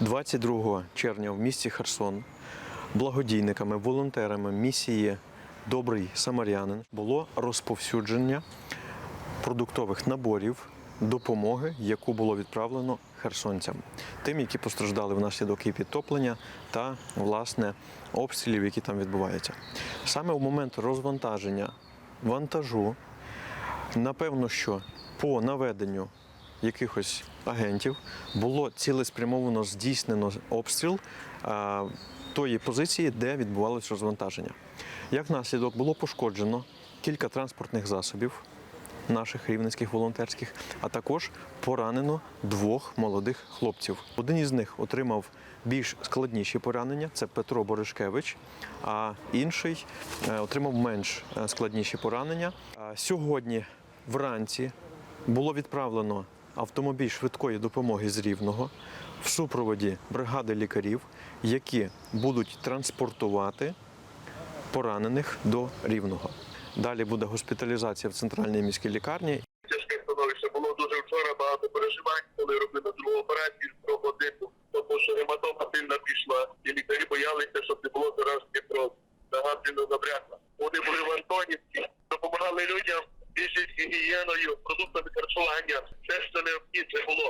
22 червня в місті Херсон благодійниками, волонтерами місії Добрий Самарянин було розповсюдження продуктових наборів допомоги, яку було відправлено херсонцям, тим, які постраждали внаслідок і підтоплення та власне обстрілів, які там відбуваються. Саме в момент розвантаження вантажу, напевно, що по наведенню якихось агентів було цілеспрямовано здійснено обстріл а, тої позиції, де відбувалось розвантаження. Як наслідок було пошкоджено кілька транспортних засобів наших рівненських волонтерських, а також поранено двох молодих хлопців. Один із них отримав більш складніші поранення це Петро Боришкевич, а інший е, отримав менш е, складніші поранення. Сьогодні вранці було відправлено автомобіль швидкої допомоги з Рівного в супроводі бригади лікарів, які будуть транспортувати поранених до Рівного. Далі буде госпіталізація в центральній міській лікарні. тяжке становище. Було дуже вчора багато переживань, коли робили другу операцію з трьох годин, тому що гематома сильно пішла, і лікарі боялися, щоб не було зараження кров. Нога сильно набрякла. Вони були в Антонівці, допомагали людям більше гігієною, продуктами харчування. Все, що необхідне було.